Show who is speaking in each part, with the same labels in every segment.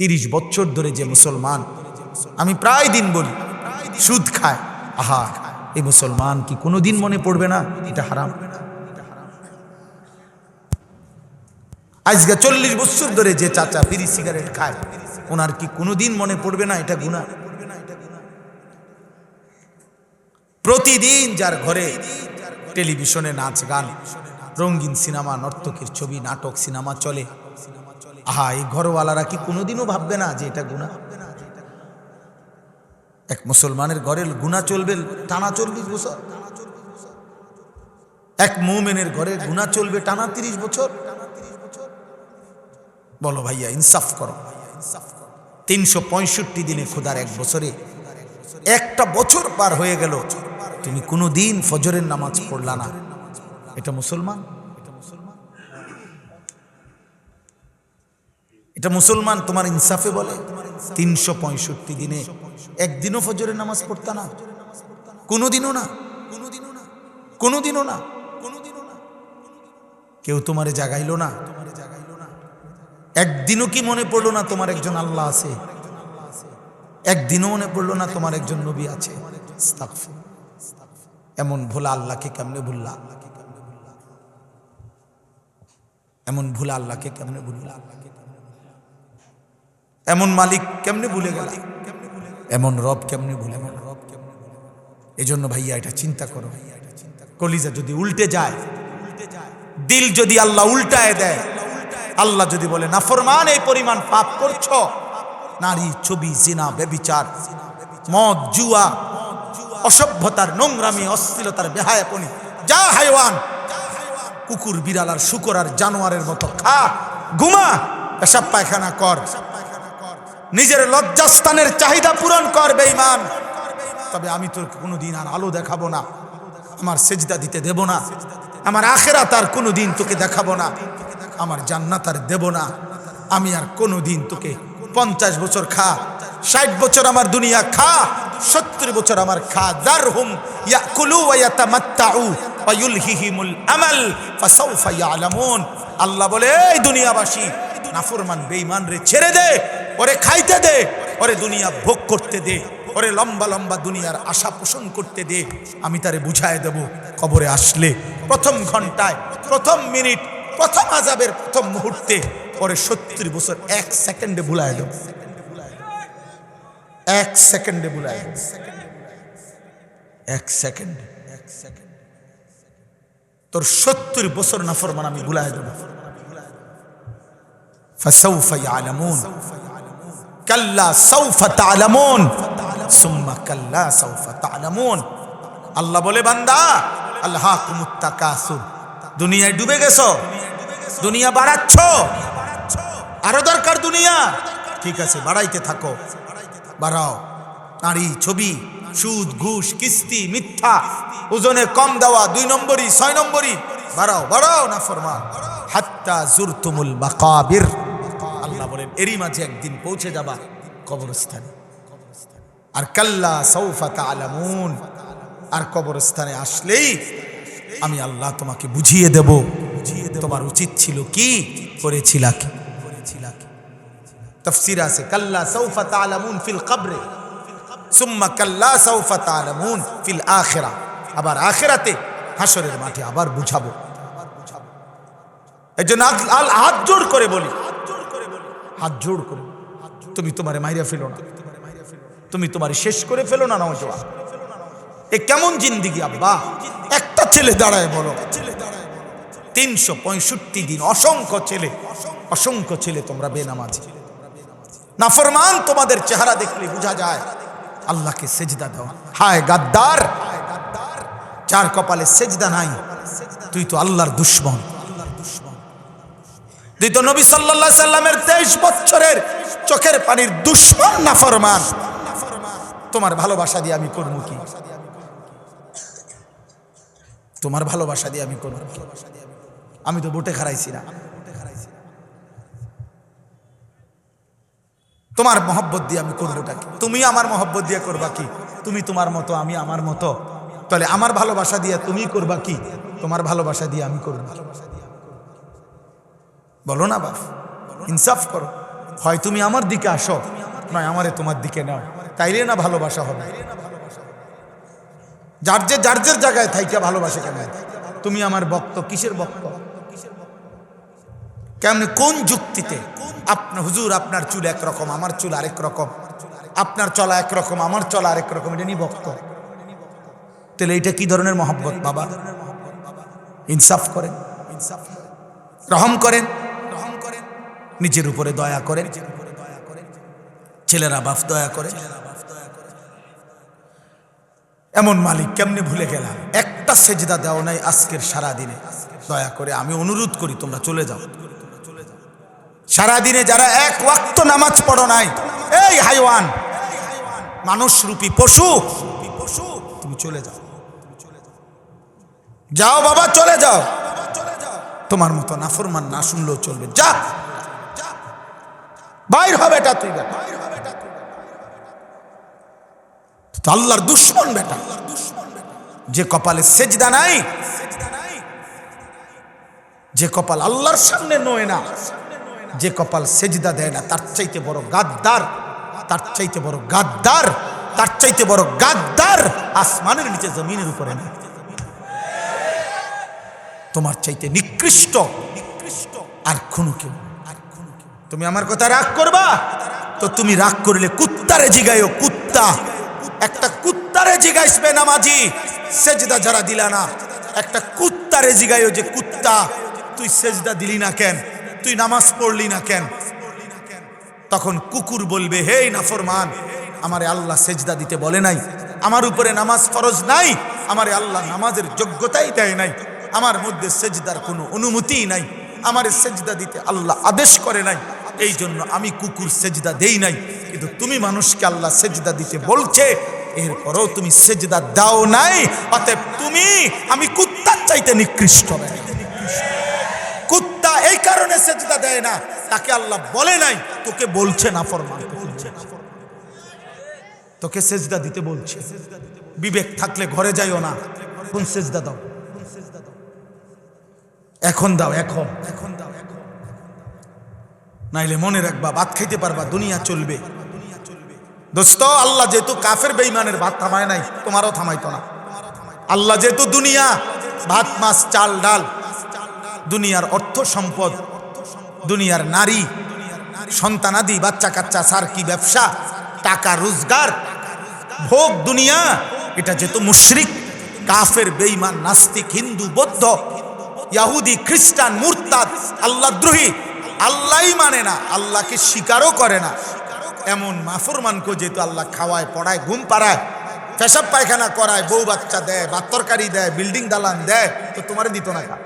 Speaker 1: তিরিশ বছর ধরে যে মুসলমান, আমি প্রায় দিন বলি, সুদ খায়। আহা, এই মুসলমান কি কোনোদিন মনে পড়বে না? এটা হারাম। আজকে চল্লিশ বছর ধরে যে চাচা বিড়ি সিগারেট খায়, ওনার কি কোনোদিন মনে পড়বে না? এটা গুণা প্রতিদিন যার ঘরে টেলিভিশনে নাচ গান, রঙিন সিনেমা, নর্তকের ছবি, নাটক, সিনেমা চলে। আহা এই ঘরওয়ালারা কি কোনোদিনও ভাববে না যে এটা গুণা এক মুসলমানের ঘরের গুণা চলবে, টানা চল্লিশ বছর। এক মৌমেনের ঘরে গুণা চলবে, টানা তিরিশ বছর। বলো ভাইয়া, ইনসাফ করো। তিনশো পঁয়ষট্টি দিনে খোদার এক বছরে একটা বছর পার হয়ে গেল। তুমি কোনো দিন ফজরের নামাজ পড়লা না। এটা মুসলমান? এটা মুসলমান তোমার ইনসাফে বলে। তিনশো পঁয়ষট্টি দিনে একদিনও ফজরের নামাজ পড়তা না। কোনোদিনও না। কোনোদিনও না। কোনোদিনও না কোনোদিনও না কেউ তোমারে জাগাইলো না। তোমারে জাগাইল না একদিনও কি মনে পড়ল না তোমার একজন আল্লাহ আছে? একদিনও মনে পড়ল না তোমার একজন নবী আছে। এমন ভোলা আল্লাহকে কেমনে ভুললা? এমন ভুলা আল্লাহকে কেমনে ভুললা? এমন মালিক কেমনে ভুলে গেল? এমন রব কেমনে ভুলে গেল? এই জন্য ভাইয়া এটা চিন্তা করো। ভাইয়া এটা চিন্তা কলিজা যদি উল্টে যায়, দিল যদি আল্লাহ উল্টায় দেয়, আল্লাহ যদি বলে নাফরমান এই পরিমাণ পাপ করছ। নারী, ছবি, জিনা বেবিচার মদ, জুয়া, অসভ্যতার নোংরামি, অশ্লীলতার বেহায়াপনি, যা হাইওয়ান, কুকুর, বিড়াল আর শুকর আর জানোয়ারের মতো খা, ঘুমা পেশাব পায়খানা কর। নিজের লজ্জাস্থানের চাহিদা পূরণ কর, বেঈমান। তবে আমি তোর কোনোদিন আর আলো দেখাবো না। আমার সেজদা দিতে দেব না। আমার আখেরা তার কোনোদিন তোকে দেখাবো না। আমার জান্নাত আর দেব না। আমি আর কোনোদিন তোকে পঞ্চাশ বছর খা, ষাট বছর আমার দুনিয়া খা, সত্তর বছর আমার খা। দার হুম আল্লাহ বলে, এই দুনিয়াবাসী, নাফরমান বেইমান রে, ছেড়ে দে। ওরে খাইতে দে, ওরে দুনিয়া ভোগ করতে দে, ওরে লম্বা লম্বা দুনিয়ার আশা পোষণ করতে দে, আমি তারে বুঝায় দেব কবরে আসলে। প্রথম ঘন্টায়, প্রথম মিনিট, প্রথম আজাবের প্রথম মুহূর্তে পরে সত্তর বছর, এক সেকেন্ডে ভুলায় দেব। এক সেকেন্ডে ভুলায় এক সেকেন্ড এক সেকেন্ড। তোর সত্তর বছর নাফরমান আমি ভুলায় দেব। ফসৌফাই আলামুন কাল্লা সৌফা তালামুন সুম্মা কাল্লা সৌফা তালামুন আল্লাহ বলে, বান্দা আল্লাহ কুমুত্তা কাসুর দুনিয়ায় ডুবে গেছো, দুনিয়া বাড়াচ্ছ, আরও দরকার দুনিয়া। ঠিক আছে, বাড়াইতে থাকো, বাড়াও। নারী, ছবি, সুদ, ঘুষ, কিস্তি, মিথ্যা, ওজনে কম দেওয়া, দুই নম্বরই, ছয় নম্বরই। বাড়াও বাড়াও না ফরমা হাত্তা জুরতুমুল মাকাবির। আল্লাহ বলেন, এরই মাঝে একদিন পৌঁছে যাবা কবরস্থানে। আর কাল্লা সৌফা তালামুন আর কবরস্থানে আসলেই আমি আল্লাহ তোমাকে বুঝিয়ে দেব। তোমার উচিত ছিল কি? করেছিলা কি? তফসির ফিল কবরে কাল্লা ফিল আখেরা। আবার আখেরাতে আবার বুঝাবো। এই জন্য করে বলি। হাত জোড় করে। তুমি তোমারে মাইরা ফেলো না। তুমি তোমার শেষ করে ফেলো না নজওয়ান এ কেমন জিন্দিগি, আব্বা? একটা ছেলে দাঁড়ায় বলো। তিনশো পঁয়ষট্টি দিন অসংখ্য ছেলে অসংখ্য ছেলে তোমরা বেনামাজি। নাফরমান, তোমাদের চেহারা দেখলে বোঝা যায়, আল্লাহকে সেজদা দাও হায় গাদ্দার! চার কপালে সেজদা নাই, তুই তো আল্লাহর দুশ্মন। তো নবী সাল্লাল্লাহু সাল্লামের তেইশ বছরের চোখের পানির দুশ্মন নাফরমান তোমার ভালোবাসা দিয়ে আমি করব কি? তোমার ভালোবাসা দিয়ে আমি করব? আমি তো বুটে খারাইছি না। তোমার মহব্বত দিয়ে আমি করবোটা কি? তুমি আমার মহব্বত দিয়ে করবা কি? তুমি তোমার মতো, আমি আমার মতো। তাহলে আমার ভালোবাসা দিয়ে তুমি করবা কি? তোমার ভালোবাসা দিয়ে আমি করব কি? বলো না বাপ, ইনসাফ করো। হয় তুমি আমার দিকে আসো, নয় আমারে তোমার দিকে নাও। তাইলে না ভালোবাসা হবে। যার যে যার যার জায়গায় থাইকে ভালোবাসে কেন? তুমি আমার বক্ত কিসের বক্ত কেমন কোন যুক্তিতে? আপনার হুজুর, আপনার চুল একরকম, আমার চুল আরেক রকম। আপনার চলা একরকম, আমার চলা আরেক রকম, এটা নিয়ে বক্ত তাহলে এটা কি ধরনের মহব্বত বাবা? ইনসাফ করেন ইনসাফ রহম করেন। রহম করেন, নিজের উপরে দয়া করেন। ছেলেরা বাপ দয়া করে এমন মালিক কেমনে ভুলে গেলাম? একটা সেজদা দেওয়া নাই আজকের সারা দিনে দয়া করে আমি অনুরোধ করি, তোমরা চলে যাও। সারাদিনে যারা এক ওয়াক্ত নামাজ পড়ো নাই, এই হাইওয়ান, মানুষ রূপী পশু, তুমি চলে যাও। যাও বাবা, চলে যাও। তোমার মতো নাফরমান না শুনলেও চলবে। যা! বাইর হবে এটা তুই আল্লাহর দুশ্মন, বেটা। যে কপালে সেজদা নাই, যে কপাল আল্লাহর সামনে নয় না, যে কপাল সেজদা দেয় না, তার চাইতে বড় গাদ্দার, তার চাইতে বড় গাদ্দার, তার চাইতে বড় গাদ্দার আসমানের নিচে জমিনের উপরে না তোমার চাইতে নিকৃষ্ট। নিকৃষ্ট। আর কোনো কেউ আর কোনো কেউ তুমি আমার কথা রাগ করবা? তো তুমি রাগ করলে কুত্তারে জিগাইও, কুত্তা। একটা কুত্তারে জিগাইসবে নামাজি, সেজদা যারা দিলা না। একটা কুত্তারে জিগাইও যে কুত্তা, তুই সেজদা দিলি না কেন? তুই নামাজ পড়লি না কেন? তখন কুকুর বলবে, হে নাফরমান, আমারে আল্লাহ সেজদা দিতে বলে নাই। আমার উপরে নামাজ ফরজ নাই। আমারে আল্লাহ নামাজের যোগ্যতাই দেয় নাই। আমার মধ্যে সেজদার কোনো অনুমতিই নাই। আমার সেজদা দিতে আল্লাহ আদেশ করে নাই। এই জন্য আমি কুকুর সেজদা দেই নাই। কিন্তু তুমি মানুষকে আল্লাহ সেজদা দিতে বলছে, এরপরও তুমি সেজদা দাও নাই। অতএব তুমি, আমি কুত্তার চাইতে নিকৃষ্ট। কুত্তা এই কারণে সেজদা দেয় না। তাকে আল্লাহ বলে নাই, তোকে বলছে না ফরমান তোকে সেজদা দিতে বলছে। বিবেক থাকলে ঘরে যাইও না। কোন সেজদা দাও। এখন দাও, এখন। এখন দাও এখন নাইলে মনে রাখবা, ভাত খাইতে পারবা, দুনিয়া চলবে। দোস্ত, আল্লাহ যেহেতু কাফের বেইমানের ভাত থামায় নাই, তোমারও থামাইতো না। আল্লাহ যেহেতু দুনিয়া, ভাত, মাছ, চাল, ডাল, দুনিয়ার অর্থ সম্পদ, দুনিয়ার নারী সন্তানাদি বাচ্চা কাচ্চা সার্কি ব্যবসা, টাকা রোজগার, ভোগ দুনিয়া, এটা যেহেতু মুশরিক, কাফের বেইমান নাস্তিক, হিন্দু, বৌদ্ধ ইয়াহুদি, খ্রিস্টান, মুরতাদ, আল্লাহ দ্রোহী, আল্লাহই মানে না, আল্লাহকে স্বীকারও করে না। এমন মাফরমানকে যেহেতু আল্লাহ খাওয়ায়, পড়ায়, ঘুম পাড়ায়, পেশাব পায়খানা করায়, বউ বাচ্চা দেয় বা তরকারি দেয়, বিল্ডিং দালান দেয়, তো তোমারে দিত না কা?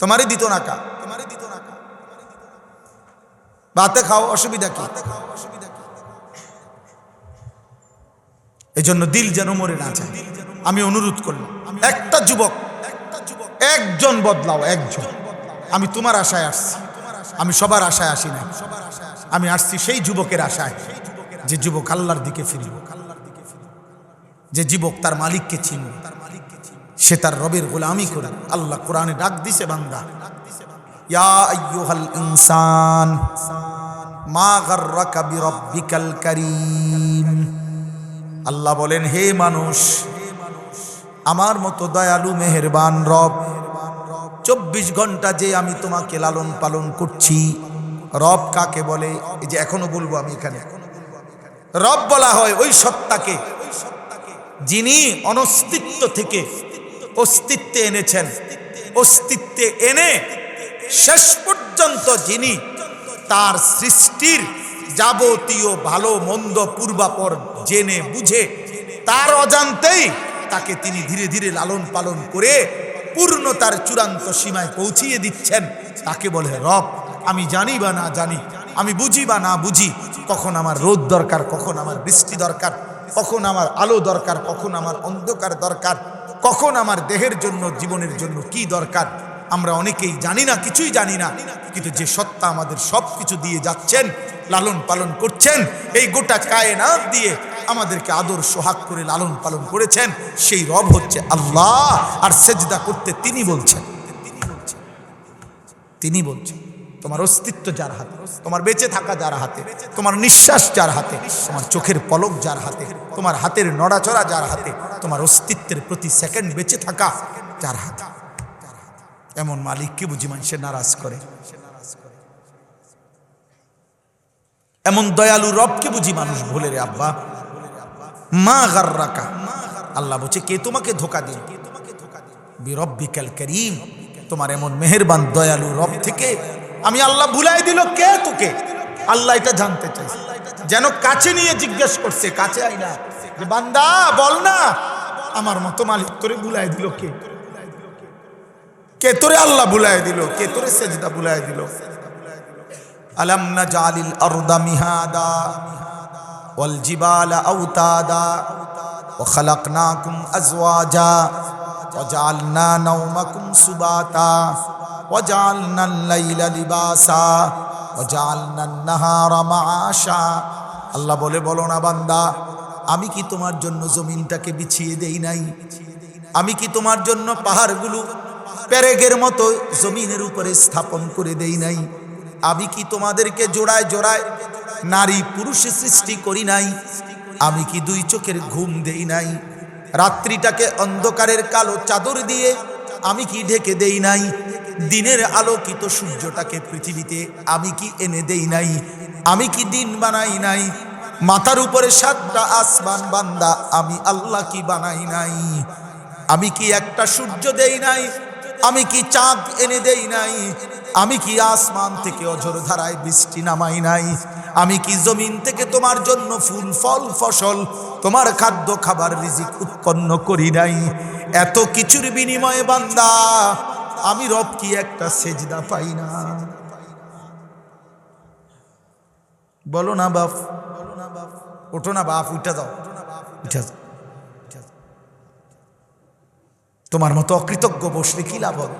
Speaker 1: তোমারে দিত না কা? তোমারে দিত না কা ভাতে খাও, অসুবিধা কি? এই জন্য দিল যেন মরে না যায়। আমি অনুরোধ করলাম। একটা যুবক, একজন বদলাও, একজন। আমি তোমার আশায় আসছি। আমি সবার আশায় আসি না আমি আসছি সেই যুবকের আশায় যে যুবক আল্লাহর দিকে ফিরব যে যুবক তার মালিককে চিনব সে তার রবের গোলামি করে আল্লাহ কোরআনে ডাক দিছে বান্দা ইনসান, মা আল্লাহ বলেন, হে মানুষ আমার মতো দয়ালু মেহেরবান রব, চব্বিশ ঘণ্টা যে আমি তোমাকে লালন পালন করছি, রব কাকে বলে? এই যে এখনও বলব আমি এখানে। রব বলা হয় ওই সত্তাকে যিনি অনস্তিত্ব থেকে অস্তিত্বে এনেছেন। অস্তিত্বে এনে শেষ পর্যন্ত যিনি তার সৃষ্টির যাবতীয় ভালো, মন্দ, পূর্বাপর জেনে বুঝে তার অজান্তেই তাকে তিনি ধীরে ধীরে লালন পালন করে পূর্ণতার চূড়ান্ত সীমায় পৌঁছিয়ে দিচ্ছেন। তাকে বলে, রব, আমি জানি বা না জানি, আমি বুঝি বা না বুঝি, কখন আমার রোদ দরকার, কখন আমার বৃষ্টি দরকার, কখন আমার আলো দরকার, কখন আমার অন্ধকার দরকার, কখন আমার দেহের জন্য, জীবনের জন্য কি দরকার? আমরা অনেকেই জানি না, কিছুই জানি না, কিন্তু যে সত্তা আমাদের সব কিছু দিয়ে যাচ্ছেন, লালন পালন করছেন, এই গোটা কায়নাত দিয়ে আমাদেরকে আদর সোহাগ করে লালন পালন করেছেন, সেই রব হচ্ছে আল্লাহ। আর সেজদা করতে তিনি বলছেন। তিনি বলছেন, তোমার অস্তিত্ব যার হাতে, তোমার বেঁচে থাকা যার হাতে, তোমার নিঃশ্বাস যার হাতে, তোমার চোখের পলক যার হাতে, তোমার হাতের নড়াচড়া যার হাতে, তোমার অস্তিত্বের প্রতি সেকেন্ড বেঁচে থাকা যার হাতে। এমন মালিককে বুঝি মানুষের নারাজ করে? এমন দয়ালু রবকে বুঝি মানুষ ভুলে রে আব্বা? মা গার্রাকা। আল্লাহ বলছে, কে তোমাকে ধোকা দিল? বিরব্বিকাল করিম, তোমার এমন মেহেরবান, দয়ালু রব থেকে আমি আল্লাহ ভুলাই দিল, কে তোকে? আল্লাহ এটা জানতে চাই যেন কাছে নিয়ে জিজ্ঞেস করছে, কাছে আই না। বান্দা, বল না, আমার মতো মালিক তোরে ভুলাই দিল কে? কে তোরে আল্লাহ ভুলাই দিল? কে তোরে সেজদা ভুলাই দিল? আলাম না জালিল আরদা মিহাদা? ওয়াল জিবালা আউতাদা وخلقناكم أزواجا وجعلنا نومكم سباتا وجعلنا الليل لباسا وجعلنا النهار معاشا আল্লাহ বলে বলো না বান্দা আমি কি তোমার জন্য জমিনটাকে বিছিয়ে দেই নাই আমি কি তোমার জন্য পাহাড়গুলো পেরেগের মতো জমিনের উপরে স্থাপন করে দেই নাই আমি কি তোমাদেরকে জোড়ায় জোড়ায় নারী পুরুষে সৃষ্টি করি নাই। আমি কি দুই চোখের ঘুম দেই নাই? রাত্রিটাকে অন্ধকারের কালো চাদর দিয়ে আমি কি ঢেকে দেই নাই? দিনের আলোকিত সূর্যটাকে পৃথিবীতে আমি কি এনে দেই নাই? আমি কি দিন বানাই নাই? মাথার উপরে সাতটা আসমান বান্দা, আমি আল্লাহ কি বানাই নাই? আমি কি একটা সূর্য দেই নাই? আমি কি চাঁদ এনে দেই নাই? আমি কি আসমান থেকে অঝর ধারায় বৃষ্টি নামাই নাই? আমি কি জমিন থেকে তোমার জন্য ফুল, ফল, ফসল, তোমার খাদ্য, খাবার, রিজিক উৎপন্ন করি নাই? এত কিছুর বিনিময়ে বান্দা, আমি রব কি একটা সেজদা পাই না? বলো না বাপ বলো না বাপ ওঠো না বাপ, উঠে দাও উঠে যাও। তোমার মতো অকৃতজ্ঞ বসলে কি লাভ হবে?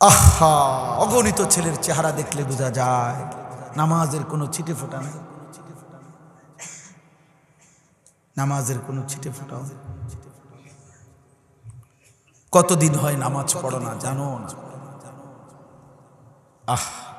Speaker 1: আহা, অগণিত ছেলের চেহারা দেখলে বোঝা যায়, নামাজের কোনো ছিটে ফোটা নেই। নামাজের কোনো ছিটে ফোটাও। কতদিন হয় নামাজ পড়ো না জানো না? আহ